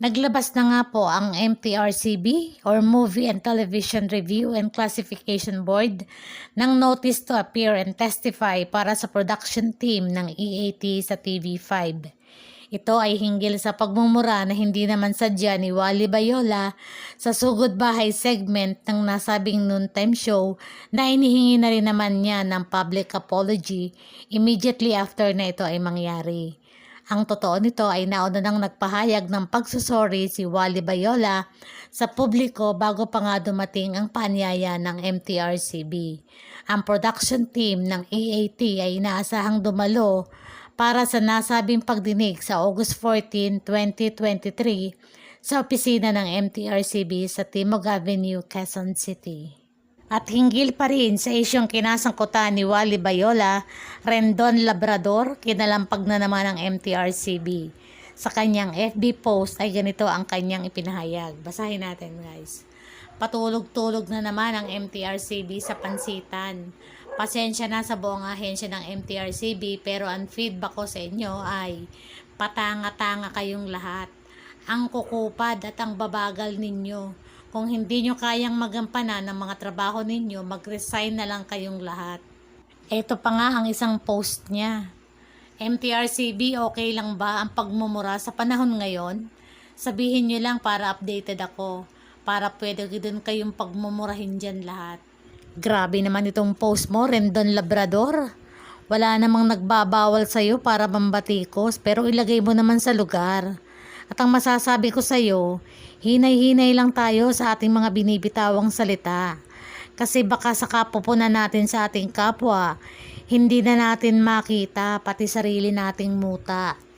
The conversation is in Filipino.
Naglabas na nga po ang MTRCB or Movie and Television Review and Classification Board ng notice to appear and testify para sa production team ng EAT sa TV5. Ito ay hinggil sa pagmumura na hindi naman sadya ni Wally Bayola sa Sugod Bahay segment ng nasabing noontime show na inihingi na rin naman niya ng public apology immediately after na ito ay mangyari. Ang totoo nito ay nauna nang nagpahayag ng pagsusorry si Wally Bayola sa publiko bago pa nga dumating ang panyaya ng MTRCB. Ang production team ng AAT ay inaasahang dumalo para sa nasabing pagdinig sa August 14, 2023 sa opisina ng MTRCB sa Timog Avenue, Quezon City. At hinggil pa rin sa isyong kinasangkutan ni Wally Bayola, Rendon Labrador, kinalampag na naman ng MTRCB. Sa kanyang FB post ay ganito ang kanyang ipinahayag. Basahin natin guys. Patulog-tulog na naman ang MTRCB sa pansitan. Pasensya na sa buong ahensya ng MTRCB pero ang feedback ko sa inyo ay patanga-tanga kayong lahat. Ang kukupad at ang babagal ninyo. Kung hindi nyo kayang magampanan ng mga trabaho ninyo, mag-resign na lang kayong lahat. Ito pa nga ang isang post niya. MTRCB, okay lang ba ang pagmumura sa panahon ngayon? Sabihin nyo lang para updated ako. Para pwede din kayong pagmumurahin dyan lahat. Grabe naman itong post mo, Rendon Labrador. Wala namang nagbabawal sa'yo para mambatikos, pero ilagay mo naman sa lugar. At ang masasabi ko sa'yo, hinay-hinay lang tayo sa ating mga binibitawang salita. Kasi baka sa kapupunan natin sa ating kapwa, hindi na natin makita pati sarili nating muta.